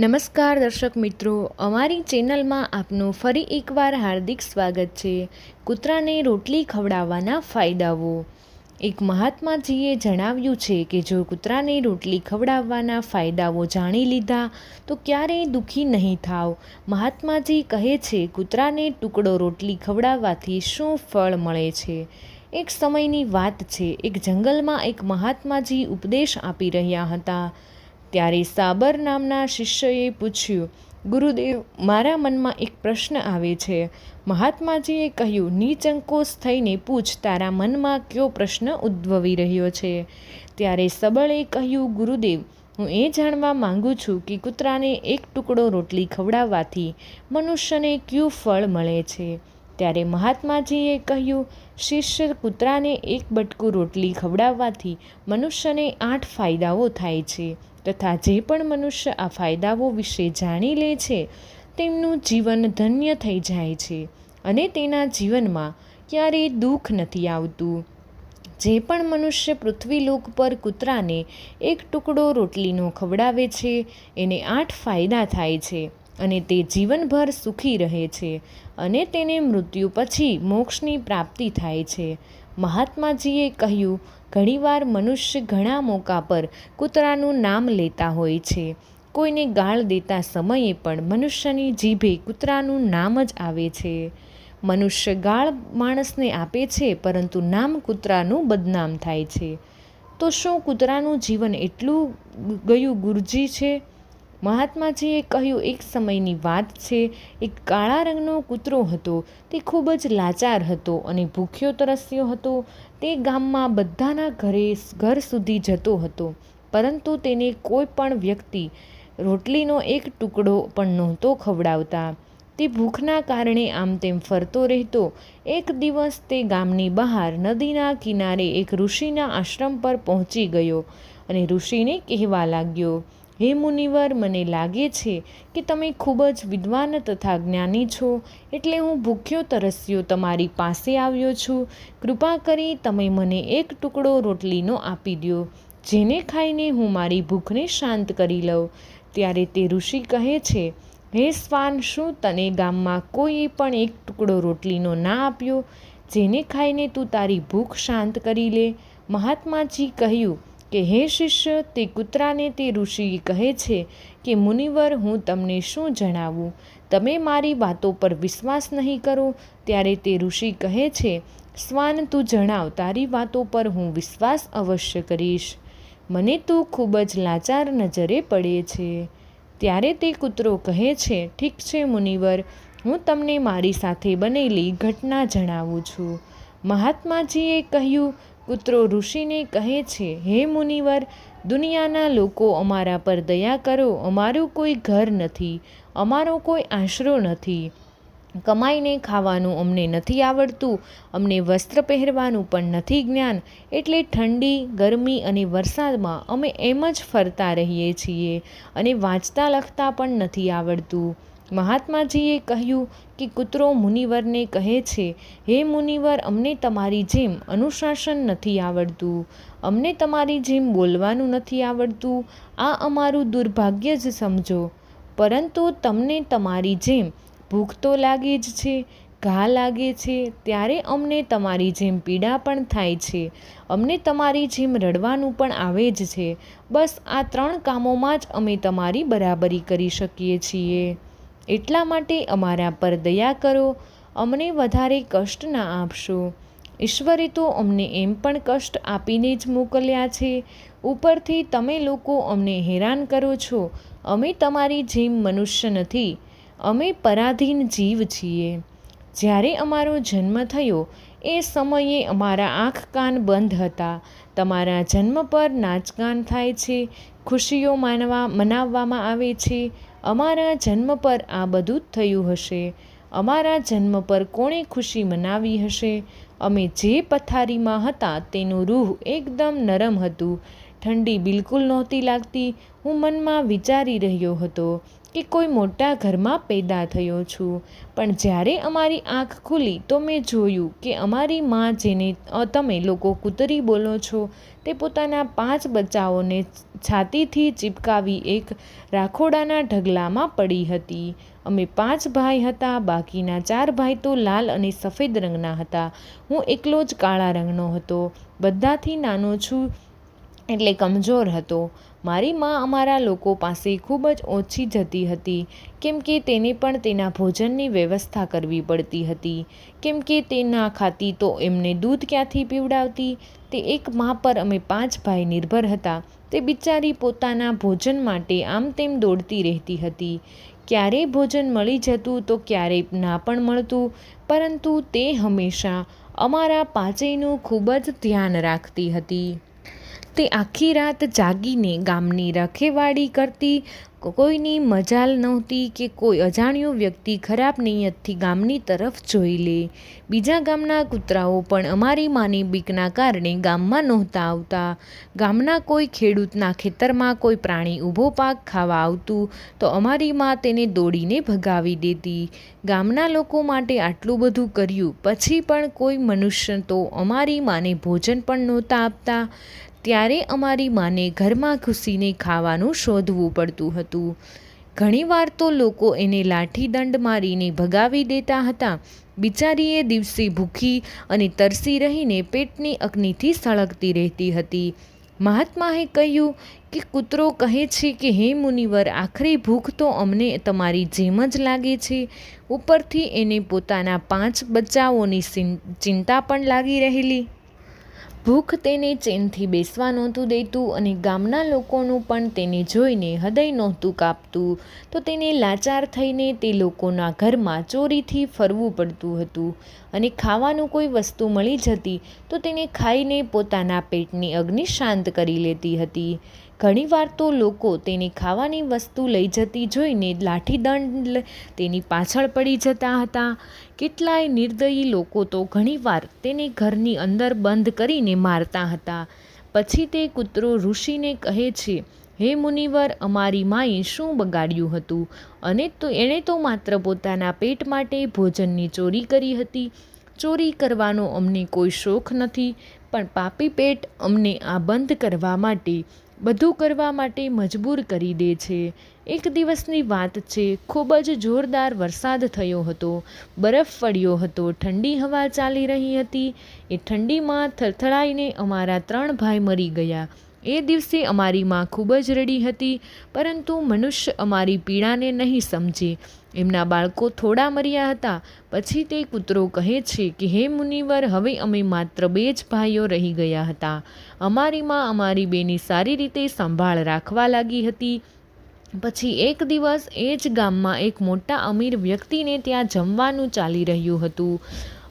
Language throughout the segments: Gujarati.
નમસ્કાર દર્શક મિત્રો, અમારી ચેનલમાં આપનું ફરી એકવાર હાર્દિક સ્વાગત છે. કૂતરાને રોટલી ખવડાવવાના ફાયદાઓ. એક મહાત્માજીએ જણાવ્યું છે કે, જો કૂતરાને રોટલી ખવડાવવાના ફાયદાઓ જાણી લીધા, તો ક્યારેય દુઃખી નહીં થાવ. મહાત્માજી કહે છે, કૂતરાને ટુકડો રોટલી ખવડાવવાથી શું ફળ મળે છે? એક સમયની વાત છે. એક જંગલમાં એક મહાત્માજી ઉપદેશ આપી રહ્યા હતા. ત્યારે સાબર નામના શિષ્યએ પૂછ્યું, ગુરુદેવ, મારા મનમાં એક પ્રશ્ન આવે છે. મહાત્માજીએ કહ્યું, નિચંકોશ થઈને પૂછ, તારા મનમાં કયો પ્રશ્ન ઉદ્ભવી રહ્યો છે? ત્યારે સબળે કહ્યું, ગુરુદેવ, હું એ જાણવા માંગુ છું કે કૂતરાને એક ટુકડો રોટલી ખવડાવવાથી મનુષ્યને કયું ફળ મળે છે? ત્યારે મહાત્માજીએ કહ્યું, શિષ્ય કૂતરાને એક બટકું રોટલી ખવડાવવાથી મનુષ્યને આઠ ફાયદાઓ થાય છે. તથા જે પણ મનુષ્ય આ ફાયદાઓ વિશે જાણી લે છે, તેમનું જીવન ધન્ય થઈ જાય છે અને તેના જીવનમાં ક્યારેય દુઃખ નથી આવતું. જે પણ મનુષ્ય પૃથ્વીલોક પર કૂતરાને એક ટુકડો રોટલીનો ખવડાવે છે, એને આઠ ફાયદા થાય છે અને તે જીવનભર સુખી રહે છે અને તેને મૃત્યુ પછી મોક્ષની પ્રાપ્તિ થાય છે. મહાત્માજીએ કહ્યું, ઘણીવાર મનુષ્ય ઘણા મોકા પર કૂતરાનું નામ લેતા હોય છે. કોઈને ગાળ દેતા સમયે પણ મનુષ્યની જીભે કૂતરાનું નામ જ આવે છે. મનુષ્ય ગાળ માણસને આપે છે, પરંતુ નામ કૂતરાનું બદનામ થાય છે. તો શું કૂતરાનું જીવન એટલું ગયું ગુરજી છે? મહાત્માજીએ કહ્યું, એક સમયની વાત છે. એક કાળા રંગનો કૂતરો હતો. તે ખૂબ જ લાચાર હતો અને ભૂખ્યો તરસ્યો હતો. તે ગામમાં બધાના ઘરે ઘર સુધી જતો હતો. પરંતુ તેને કોઈ પણ વ્યક્તિ રોટલીનો એક ટુકડો પણ નહોતો ખવડાવતા. તે ભૂખના કારણે આમ તેમ ફરતો રહેતો. એક દિવસ તે ગામની બહાર નદીના કિનારે એક ઋષિના આશ્રમ પર પહોંચી ગયો અને ઋષિને કહેવા લાગ્યો હે મુનિવર, મને લાગે છે કે તમે ખૂબ જ વિદ્વાન તથા જ્ઞાની છો, એટલે હું ભૂખ્યો તરસ્યો તમારી પાસે આવ્યો છું. કૃપા કરી તમે મને એક ટુકડો રોટલીનો આપી દો જેને ખાઈને હું મારી ભૂખને શાંત કરી લઉં. ત્યારે તે ઋષિ કહે છે, હે શ્વાન, શું તને ગામમાં કોઈએ પણ એક ટુકડો રોટલીનો ના આપ્યો, જેને ખાઈને તું તારી ભૂખ શાંત કરી લે? મહાત્માજી કહ્યું કે હે શિષ્ય, તે કૂતરાને તે ઋષિ કહે છે કે, મુનિવર, હું તમને શું જણાવું? તમે મારી વાતો પર વિશ્વાસ નહીં કરો? ત્યારે તે ઋષિ કહે છે, સ્વાન, તું જણાવ, તારી વાતો પર હું વિશ્વાસ અવશ્ય કરીશ. મને તું ખૂબ જ લાચાર નજરે પડે છે. ત્યારે તે કૂતરો કહે છે, ઠીક છે, મુનિવર, હું તમને મારી સાથે બનેલી ઘટના જણાવું છું. મહાત્માજીએ કહ્યું કૂતરો ઋષિને કહે છે, હે મુનિવર, દુનિયાના લોકો અમારા પર દયા કરો, અમારું કોઈ ઘર નથી, અમારો કોઈ આશરો નથી. કમાઈને ખાવાનું અમને નથી આવડતું, અમને વસ્ત્ર પહેરવાનું પણ નથી જ્ઞાન. એટલે ઠંડી, ગરમી અને વરસાદમાં અમે એમ જ ફરતા રહીએ છીએ અને વાંચતા લખતા પણ નથી આવડતું. મહાત્માજીએ કહ્યું કે કૂતરો મુનિવરને કહે છે, હે મુનિવર, અમને તમારી જેમ અનુશાસન નથી આવડતું. અમને તમારી જેમ બોલવાનું નથી આવડતું. આ અમારું દુર્ભાગ્ય જ સમજો. પરંતુ તમને તમારી જેમ ભૂખ તો લાગે જ છે, ઘા લાગે છે, ત્યારે અમને તમારી જેમ પીડા પણ થાય છે. અમને તમારી જેમ રડવાનું પણ આવે જ છે. બસ આ ત્રણ કામોમાં જ અમે તમારી બરાબરી કરી શકીએ છીએ. એટલા માટે અમારા પર દયા કરો, અમને વધારે કષ્ટ ના આપશો. ઈશ્વરે તો અમને એમ પણ કષ્ટ આપીને જ મોકલ્યા છે. ઉપરથી તમે લોકો અમને હેરાન કરો છો. અમે તમારી જેમ મનુષ્ય નથી. અમે પરાધીન જીવ છીએ. જ્યારે અમારો જન્મ થયો, એ સમયે અમારા આંખ કાન બંધ હતા. તમારા જન્મ પર નાચગાન થાય છે, ખુશીઓ માનવા, મનાવવામાં આવે છે. અમારા જન્મ પર આ બધું જ થયું હશે. અમારા જન્મ પર કોણે ખુશી મનાવી હશે? અમે જે પથારીમાં હતા તેનું રૂહ એકદમ નરમ હતું. ઠંડી બિલકુલ નહોતી લાગતી. હું મનમાં વિચારી રહ્યો હતો કે કોઈ મોટા ઘરમાં પેદા થયો છું. પણ જ્યારે અમારી આંખ ખુલી તો મેં જોયું કે અમારી માં જેને તમે લોકો કૂતરી બોલો છો, તે પોતાના પાંચ બચ્ચાઓને છાતીથી ચીપકાવી એક રાખોડાના ઢગલામાં પડી હતી. અમે પાંચ ભાઈ હતા, બાકીના ચાર ભાઈ તો લાલ અને સફેદ રંગના હતા. હું એકલો જ કાળા રંગનો હતો. બધાથી નાનો છું એટલે કમજોર હતો. મારી માં અમારા લોકો પાસે ખૂબ જ ઓછી જતી હતી. કેમ કે તેને પણ તેના ભોજનની વ્યવસ્થા કરવી પડતી હતી. કેમ કે તે ના ખાતી તો એમને દૂધ ક્યાંથી પીવડાવતી? તે એક મા પર અમે પાંચ ભાઈ નિર્ભર હતા. તે બિચારી પોતાના ભોજન માટે આમ તેમ દોડતી રહેતી હતી. ક્યારેય ભોજન મળી જતું તો ક્યારેય ના પણ મળતું. પરંતુ તે હંમેશા અમારા પાંચેયનું ખૂબ જ ધ્યાન રાખતી હતી. તે આખી રાત જાગીને ગામની રખેવાળી કરતી, કોઈની મજાલ નહોતી કે કોઈ અજાણ્યો વ્યક્તિ ખરાબ નિયતથી ગામની તરફ જોઈ લે. બીજા ગામના કૂતરાઓ પણ અમારી માની બીકના કારણે ગામમાં નહોતા આવતા. ગામના કોઈ ખેડૂતના ખેતરમાં કોઈ પ્રાણી ઊભો પાક ખાવા આવતું તો અમારી માં તેને દોડીને ભગાવી દેતી. ગામના લોકો માટે આટલું બધું કર્યું પછી પણ કોઈ મનુષ્ય તો અમારી માને ભોજન પણ નહોતા આપતા. ત્યારે અમારી માને ઘરમાં ઘૂસીને ખાવાનું શોધવું પડતું હતું. ઘણીવાર તો લોકો એને લાઠી દંડ મારીને ભગાવી દેતા હતા. બિચારીએ દિવસે ભૂખી અને તરસી રહીને પેટની અગ્નિથી સળગતી રહેતી હતી. મહાત્માએ કહ્યું કે, કૂતરો કહે છે કે, હે મુનિવર, આખરી ભૂખ તો અમને તમારી જેમ જ લાગે છે. ઉપરથી એને પોતાના પાંચ બચ્ચાઓની ચિંતા પણ લાગી રહેલી. ભૂખ તેને ચેનથી બેસવા નહોતું દેતું અને ગામના લોકોનું પણ તેને જોઈને હૃદય નહોતું કાપતું. તો તેને લાચાર થઈને તે લોકોના ઘરમાં ચોરીથી ફરવું પડતું હતું અને ખાવાનું કોઈ વસ્તુ મળી જતી તો તેને ખાઈને પોતાના પેટની અગ્નિ શાંત કરી લેતી હતી. ઘણીવાર તો લોકો તેની ખાવાની વસ્તુ લઈ જતી જોઈને લાઠીદંડ તેની પાછળ પડી જતા હતા. કેટલાય નિર્દયી લોકો તો ઘણીવાર તેને ઘરની અંદર બંધ કરીને મારતા હતા. પછી તે કૂતરો ઋષિને કહે છે, હે મુનિવર, અમારી માએ શું બગાડ્યું હતું? અને તો એણે તો માત્ર પોતાના પેટ માટે ભોજનની ચોરી કરી હતી. ચોરી કરવાનો અમને કોઈ શોખ નથી, પણ પાપી પેટ અમને આ બંધ કરવા માટે બધું કરવા માટે મજબૂર કરી દે છે. એક દિવસની વાત છે, ખૂબ જ જોરદાર વરસાદ થયો હતો. બરફ પડ્યો હતો, ઠંડી હવા ચાલી રહી હતી. એ ઠંડીમાં થરથરાઈને અમારા ત્રણ ભાઈ મરી ગયા. એ દિવસે અમારી માં ખૂબ જ રડી હતી, પરંતુ મનુષ્ય અમારી પીડાને નહીં સમજે. એમના બાળકો થોડા મર્યા હતા, પછી તે કૂતરો કહે છે કે, હે મુનિવર, હવે અમે માત્ર બે જ ભાઈઓ રહી ગયા હતા. અમારી માં અમારી બેની સારી રીતે સંભાળ રાખવા લાગી હતી. પછી એક દિવસ એ જ ગામમાં એક મોટા અમીર વ્યક્તિને ત્યાં જમવાનું ચાલી રહ્યું હતું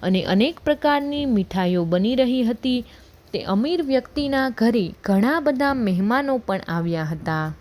અને અનેક પ્રકારની મીઠાઈઓ બની રહી હતી. તે અમીર વ્યક્તિના ઘરે ઘણા બધા મહેમાનો પણ આવ્યા હતા.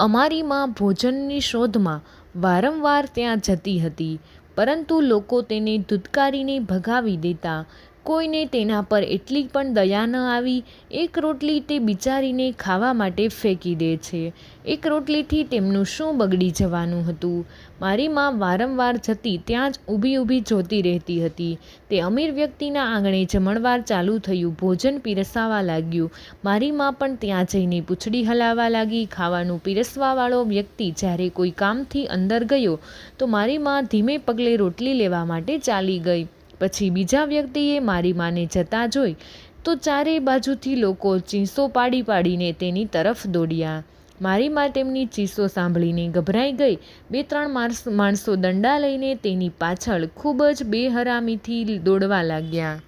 અમારી માં ભોજનની શોધમાં વારંવાર ત્યાં જતી હતી, પરંતુ લોકો તેને ધૂતકારીને ભગાવી દેતા કોઈને તેના પર એટલી પણ દયા ન આવી, એક રોટલી તે બિચારીને ખાવા માટે ફેંકી દે છે. એક રોટલીથી તેમનું શું બગડી જવાનું હતું? મારી માં વારંવાર જતી ત્યાં જ ઊભી ઊભી જોતી રહેતી હતી. તે અમીર વ્યક્તિના આંગણે જમણવાર ચાલુ થયું ભોજન પીરસાવા લાગ્યું. મારી માં પણ ત્યાં જઈને પૂંછડી હલાવવા લાગી. ખાવાનું પીરસવાવાળો વ્યક્તિ જ્યારે કોઈ કામથી અંદર ગયો, તો મારી માં ધીમે પગલે રોટલી લેવા માટે ચાલી ગઈ. પછી બીજા વ્યક્તિએ મારી માને જતા જોઈ તો ચારે બાજુથી લોકો ચીસો પાડી પાડીને તેની તરફ દોડ્યા. મારી મા તેમની ચીસો સાંભળીને ગભરાઈ ગઈ. બે ત્રણ માણસ, માણસો દંડા લઈને તેની પાછળ ખૂબ જ બેહરામીથી દોડવા લાગ્યા.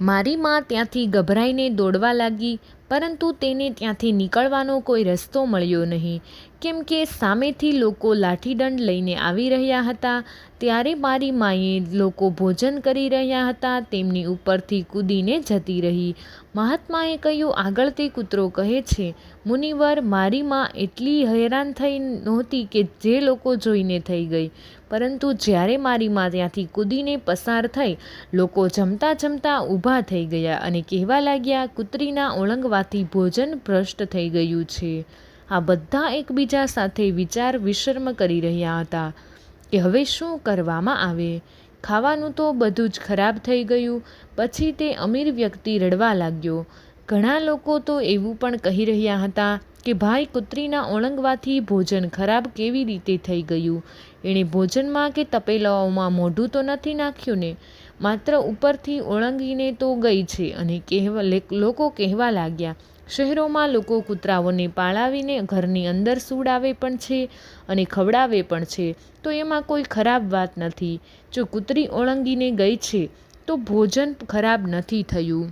મારી મા ત્યાંથી ગભરાઈને દોડવા લાગી, પરંતુ તેને ત્યાંથી નીકળવાનો કોઈ રસ્તો મળ્યો નહીં. કેમ કે સામેથી લોકો લાઠીદંડ લઈને આવી રહ્યા હતા, ત્યારે મારી માએ લોકો ભોજન કરી રહ્યા હતા, તેમની ઉપરથી કૂદીને જતી રહી. મહાત્માએ કહ્યું, આગળ તે કૂતરો કહે છે, મુનિવર, મારી માં એટલી હેરાન થઈ નહોતી કે જે લોકો જોઈને થઈ ગઈ. પરંતુ જ્યારે મારી માં ત્યાંથી કૂદીને પસાર થઈ, લોકો જમતા જમતા ઊભા થઈ ગયા અને કહેવા લાગ્યા, કૂતરીના ઓળંગવાથી ભોજન ભ્રષ્ટ થઈ ગયું છે આ બધા એકબીજા સાથે વિચાર વિશર્મ કરી રહ્યા હતા કે હવે શું કરવામાં આવે? ખાવાનું તો બધું જ ખરાબ થઈ ગયું. પછી તે અમીર વ્યક્તિ રડવા લાગ્યો. ઘણા લોકો તો એવું પણ કહી રહ્યા હતા કે ભાઈ, કૂતરીના ઓળંગવાથી ભોજન ખરાબ કેવી રીતે થઈ ગયું? એણે ભોજનમાં કે તપેલાઓમાં મોઢું તો નથી નાખ્યું ને? માત્ર ઉપરથી ઓળંગીને તો ગઈ છે અને કહેવા લોકો કહેવા લાગ્યા, શહેરોમાં લોકો કૂતરાઓને પાળાવીને ઘરની અંદર સુડાવે પણ છે અને ખવડાવે પણ છે. તો એમાં કોઈ ખરાબ વાત નથી. જો કૂતરી ઓળંગીને ગઈ છે, તો ભોજન ખરાબ નથી થયું.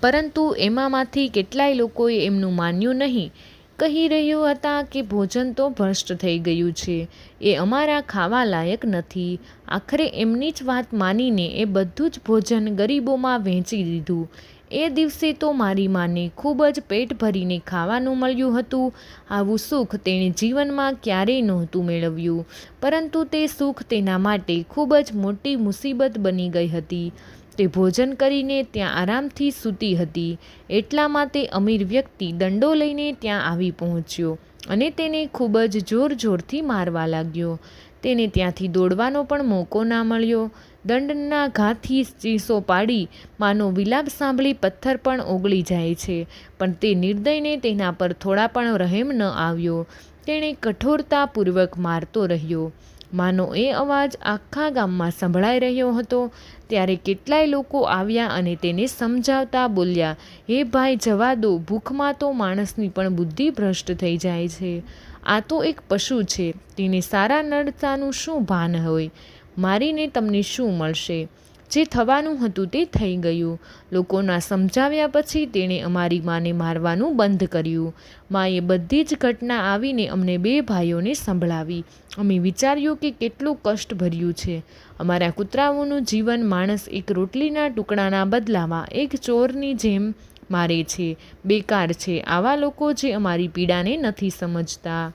પરંતુ એમાંમાંથી કેટલાય લોકોએ એમનું માન્યું નહીં. કહી રહ્યું હતા કે ભોજન તો ભ્રષ્ટ થઈ ગયું છે. એ અમારા ખાવા લાયક નથી. આખરે એમની જ વાત માનીને એ બધું જ ભોજન ગરીબોમાં વહેંચી દીધું. એ દિવસે તો મારી માને ખૂબ જ પેટ ભરીને ખાવાનું મળ્યું હતું. આવું સુખ તેણે જીવનમાં ક્યારેય નહોતું મેળવ્યું. પરંતુ તે સુખ તેના માટે ખૂબ જ મોટી મુસીબત બની ગઈ હતી. તે ભોજન કરીને ત્યાં આરામથી સૂતી હતી. એટલામાં તે અમીર વ્યક્તિ દંડો લઈને ત્યાં આવી પહોંચ્યો અને તેને ખૂબ જ જોર જોરથી મારવા લાગ્યો. તેને ત્યાંથી દોડવાનો પણ મોકો ના મળ્યો. દંડના ઘાથી ચીસો પાડી માનો વિલાપ સાંભળી પથ્થર પણ ઓગળી જાય છે, પણ તે નિર્દયને તેના પર થોડા પણ રહેમ ન આવ્યો. તેણે કઠોરતાપૂર્વક મારતો રહ્યો. માનો એ અવાજ આખા ગામમાં સંભળાઈ રહ્યો હતો. ત્યારે કેટલાય લોકો આવ્યા અને તેને સમજાવતા બોલ્યા, હે ભાઈ, જવા દો. ભૂખમાં તો માણસની પણ બુદ્ધિ ભ્રષ્ટ થઈ જાય છે. આ તો એક પશુ છે. તેને સારા નડતાનું શું ભાન હોય? મારીને તમને શું મળશે? જે થવાનું હતું તે થઈ ગયું. લોકોના સમજાવ્યા પછી તેણે અમારી માને મારવાનું બંધ કર્યું. માએ બધી જ ઘટના આવીને અમને બે ભાઈઓને સંભળાવી. અમે વિચાર્યું કે કેટલું કષ્ટભર્યું છે. અમારા કૂતરાઓનું જીવન માણસ એક રોટલીના ટુકડાના બદલામાં એક ચોરની જેમ મારે છે. બેકાર છે. આવા લોકો જે અમારી પીડાને નથી સમજતા.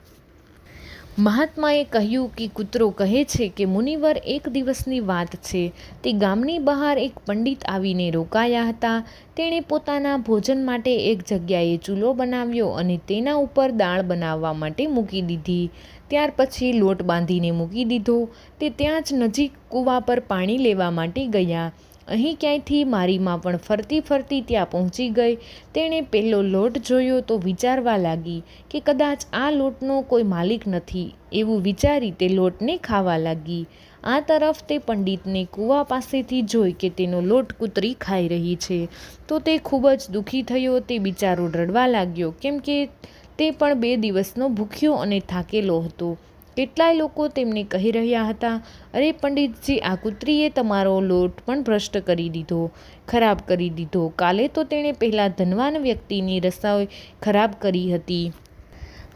મહાત્માએ કહ્યું કે કૂતરો કહે છે કે મુનિવર એક દિવસની વાત છે. તે ગામની બહાર એક પંડિત આવીને રોકાયા હતા. તેણે પોતાના ભોજન માટે એક જગ્યાએ ચૂલો બનાવ્યો અને તેના ઉપર દાળ બનાવવા માટે મૂકી દીધી. ત્યાર પછી લોટ બાંધીને મૂકી દીધો. તે ત્યાં જ નજીક કૂવા પર પાણી લેવા માટે ગયા. અહીં ક્યાંયથી મારી માં પણ ફરતી ફરતી ત્યાં પહોંચી ગઈ. તેણે પહેલો લોટ જોયો તો વિચારવા લાગી કે કદાચ આ લોટનો કોઈ માલિક નથી. એવું વિચારી તે લોટને ખાવા લાગી. આ તરફ તે પંડિતને કૂવા પાસેથી જોઈ કે તેનો લોટ કૂતરી ખાઈ રહી છે. તો તે ખૂબ જ દુઃખી થયો. તે બિચારો રડવા લાગ્યો, કેમ કે તે પણ બે દિવસનો ભૂખ્યો અને થાકેલો હતો. કેટલાય લોકો તેમને કહી રહ્યા હતા, અરે, પંડિતજી, આ કૂતરીએ તમારો લોટ પણ ભ્રષ્ટ કરી દીધો, ખરાબ કરી દીધો. કાલે તો તેણે પહેલાં ધનવાન વ્યક્તિની રસોઈ ખરાબ કરી હતી.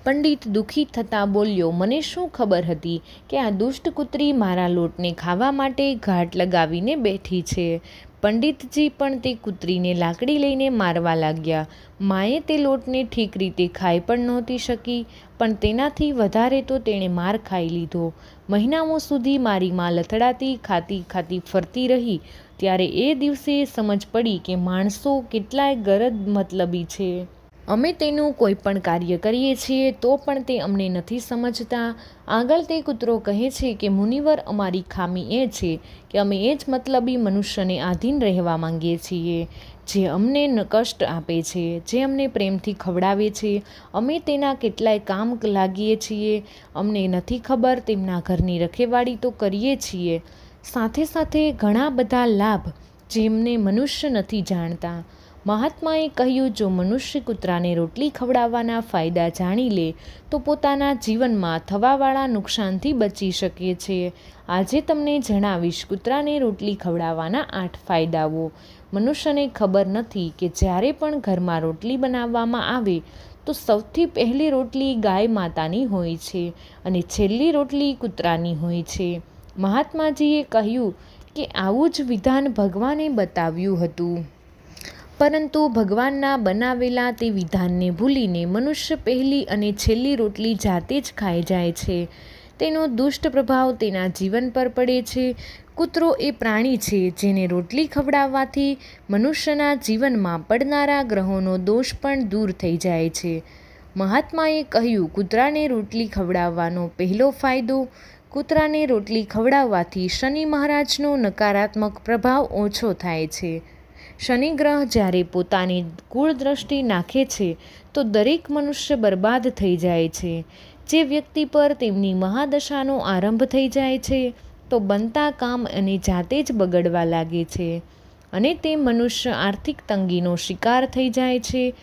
પંડિત દુઃખી થતાં બોલ્યો, મને શું ખબર હતી કે આ દુષ્ટ કૂતરી મારા લોટને ખાવા માટે ઘાટ લગાવીને બેઠી છે? પંડિતજી પણ તે કૂતરીને લાકડી લઈને મારવા લાગ્યા. માએ તે લોટને ઠીક રીતે ખાઈ પણ નહોતી શકી, પણ તેનાથી વધારે તો તેણે માર ખાઈ લીધો. મહિનાઓ સુધી મારી માં લથડાતી, ખાતી ખાતી ફરતી રહી. ત્યારે એ દિવસે સમજ પડી કે માણસો કેટલાય ગરજ મતલબી છે. અમે તેનું કોઈ પણ કાર્ય કરીએ છીએ તો પણ તે અમને નથી સમજતા. આગળ તે કૂતરો કહે છે કે, મુનિવર, અમારી ખામી એ છે કે અમે એ જ મતલબી મનુષ્યને આધીન રહેવા માંગીએ છીએ, જે અમને કષ્ટ આપે છે, જે અમને પ્રેમથી ખવડાવે છે. અમે તેના કેટલાય કામ લાગીએ છીએ. અમને નથી ખબર તેમના ઘરની રખેવાળી તો કરીએ છીએ. સાથે સાથે ઘણા બધા લાભ જેમને મનુષ્ય નથી જાણતા. મહાત્માએ કહ્યું, જો મનુષ્ય કૂતરાને રોટલી ખવડાવવાના ફાયદા જાણી લે, તો પોતાના જીવનમાં થવાવાળા નુકસાનથી બચી શકે છે. આજે તમને જણાવીશ કૂતરાને રોટલી ખવડાવવાના આઠ ફાયદાઓ. મનુષ્યને ખબર નથી કે જ્યારે પણ ઘરમાં રોટલી બનાવવામાં આવે, તો સૌથી પહેલી રોટલી ગાય માતાની હોય છે અને છેલ્લી રોટલી કૂતરાની હોય છે. મહાત્માજીએ કહ્યું કે આવું જ વિધાન ભગવાને બતાવ્યું હતું. પરંતુ ભગવાનના બનાવેલા તે વિધાનને ભૂલીને મનુષ્ય પહેલી અને છેલ્લી રોટલી જાતે જ ખાઈ જાય છે. તેનો દુષ્ટ પ્રભાવ તેના જીવન પર પડે છે. કૂતરો એ પ્રાણી છે જેને રોટલી ખવડાવવાથી મનુષ્યના જીવનમાં પડનારા ગ્રહોનો દોષ પણ દૂર થઈ જાય છે. મહાત્માએ કહ્યું, કૂતરાને રોટલી ખવડાવવાનો પહેલો ફાયદો, કૂતરાને રોટલી ખવડાવવાથી શનિ મહારાજનો નકારાત્મક પ્રભાવ ઓછો થાય છે. શનિ ગ્રહ જ્યારે પોતાની કુળ દ્રષ્ટિ નાખે છે, તો દરેક મનુષ્ય બરબાદ થઈ જાય છે. જે વ્યક્તિ પર તેમની મહાદશાનો આરંભ થઈ જાય છે, તો બનતા કામ અને જાતે જ બગડવા લાગે છે અને તે મનુષ્ય આર્થિક તંગીનો શિકાર થઈ જાય છે.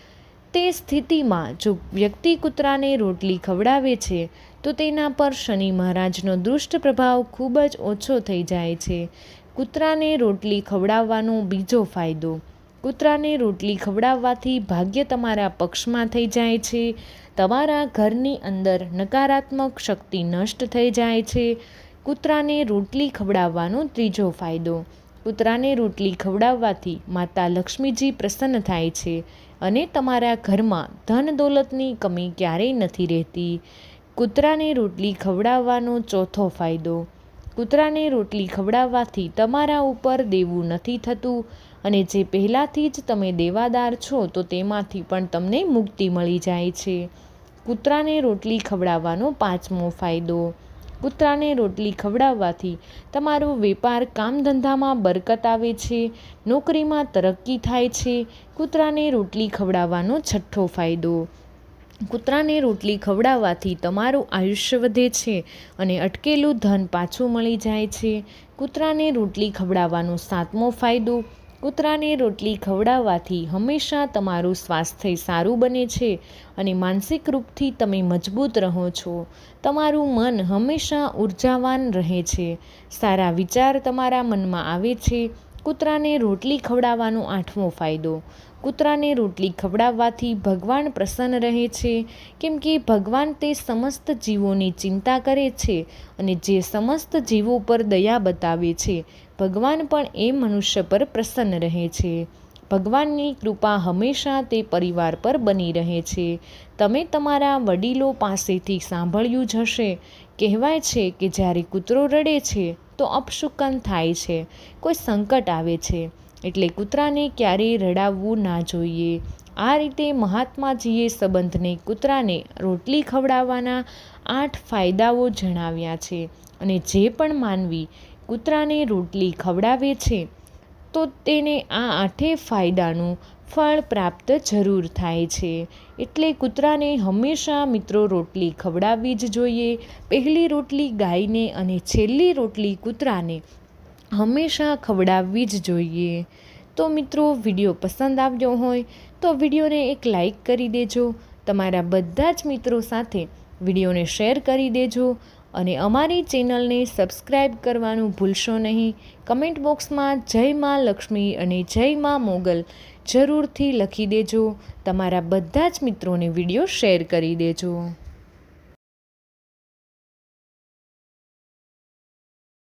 તે સ્થિતિમાં જો વ્યક્તિ કૂતરાને રોટલી ખવડાવે છે, તો તેના પર શનિ મહારાજનો દુષ્ટ પ્રભાવ ખૂબ જ ઓછો થઈ જાય છે. કૂતરાને રોટલી ખવડાવવાનો બીજો ફાયદો. કૂતરાને રોટલી ખવડાવવાથી ભાગ્ય તમારા પક્ષમાં થઈ જાય છે, તમારા ઘરની અંદર નકારાત્મક શક્તિ નષ્ટ થઈ જાય છે. કૂતરાને રોટલી ખવડાવવાનો ત્રીજો ફાયદો. કૂતરાને રોટલી ખવડાવવાથી માતા લક્ષ્મીજી પ્રસન્ન થાય છે અને તમારા ઘરમાં ધન દોલતની કમી ક્યારેય નથી રહેતી. કૂતરાને રોટલી ખવડાવવાનો ચોથો ફાયદો. કૂતરાને રોટલી ખવડાવવાથી તમારા ઉપર દેવું નથી થતું અને જે પહેલાંથી જ તમે દેવાદાર છો, તો તેમાંથી પણ તમને મુક્તિ મળી જાય છે. કૂતરાને રોટલી ખવડાવવાનો પાંચમો ફાયદો. કૂતરાને રોટલી ખવડાવવાથી તમારો વેપાર કામ ધંધામાં બરકત આવે છે, નોકરીમાં તરક્કી થાય છે. કૂતરાને રોટલી ખવડાવવાનો છઠ્ઠો ફાયદો. કૂતરાને રોટલી ખવડાવવાથી તમારું આયુષ્ય વધે છે અને અટકેલું ધન પાછું મળી જાય છે. કૂતરાને રોટલી ખવડાવવાનો સાતમો ફાયદો, કૂતરાને રોટલી ખવડાવવાથી હંમેશા તમારું સ્વાસ્થ્ય સારું બને છે અને માનસિક રૂપથી તમે મજબૂત રહો છો. તમારું મન હંમેશા ઉર્જાવાન રહે છે. સારા વિચાર તમારા મનમાં આવે છે. કૂતરાને રોટલી ખવડાવવાનો આઠમો ફાયદો કૂતરાને રોટલી ખવડાવવાથી ભગવાન પ્રસન્ન રહે છે, કેમ કે ભગવાન તે સમસ્ત જીવોની ચિંતા કરે છે અને જે સમસ્ત જીવો પર દયા બતાવે છે, ભગવાન પણ એ મનુષ્ય પર પ્રસન્ન રહે છે. ભગવાનની કૃપા હંમેશા તે પરિવાર પર બની રહે છે. તમે તમારા વડીલો પાસેથી સાંભળ્યું જ હશે. કહેવાય છે કે જ્યારે કૂતરો રડે છે, તો અપશુકન થાય છે, કોઈ સંકટ આવે છે. એટલે કૂતરાને ક્યારેય રડાવવું ના જોઈએ. આ રીતે મહાત્માજીએ સંબંધને કૂતરાને રોટલી ખવડાવવાના આઠ ફાયદાઓ જણાવ્યા છે અને જે પણ માનવી કૂતરાને રોટલી ખવડાવે છે, તો તેને આ આઠે ફાયદાનું ફળ પ્રાપ્ત જરૂર થાય છે. એટલે કૂતરાને હંમેશા મિત્રો રોટલી ખવડાવવી જ જોઈએ. પહેલી રોટલી ગાયને અને છેલ્લી રોટલી કૂતરાને હંમેશા ખવડાવવી જ જોઈએ. તો મિત્રો, વીડિયો પસંદ આવ્યો હોય તો વિડીયોને એક લાઈક કરી દેજો. તમારા બધા જ મિત્રો સાથે વિડીયોને શેર કરી દેજો અને અમારી ચેનલને સબસ્ક્રાઈબ કરવાનું ભૂલશો નહીં. કમેન્ટ બોક્સમાં જય મા લક્ષ્મી અને જય મા મોગલ જરૂરથી લખી દેજો. તમારા બધા જ મિત્રોને વીડિયો શેર કરી દેજો.